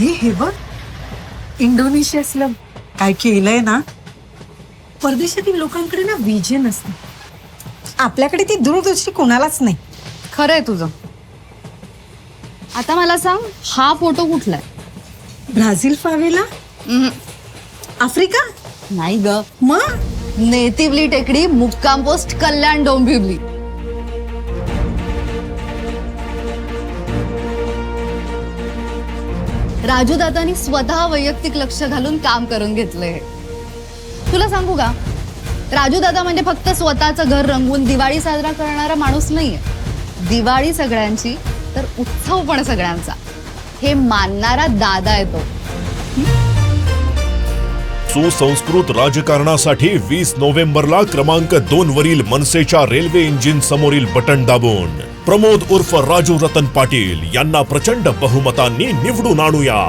हे हे बघ. इंडोनेशियातलं काय केलंय ना? परदेशातील लोकांकडे ना विजन असते. आपल्याकडे ती दूरदृष्टी कोणालाच नाही. खरंय तुझं. आता मला सांग हा फोटो कुठला आहे ब्राझील फावेला? आफ्रिका? नाही ग. मग? नेतिवली टेकडी मुक्काम पोस्ट कल्याण डोंबिवली. राजूदादानी स्वतः वैयक्तिक लक्ष घालून काम करून घेतलंय तुला सांगू का? राजूदादा म्हणजे फक्त स्वतःचं घर रंगवून दिवाळी साजरा करणारा माणूस नाहीये. दिवाळी सगळ्यांची तर उत्सव पण सगळ्यांचा. हे मानणारा दादा येतो सुसंस्कृत राजकारणासाठी वीस नोव्हेंबरला क्रमांक दोन वरील मनसेच्या रेल्वे इंजिन समोरील बटन दाबून. प्रमोद उर्फ राजू रतन पाटील यांना प्रचंड बहुमतांनी निवडून आणूया.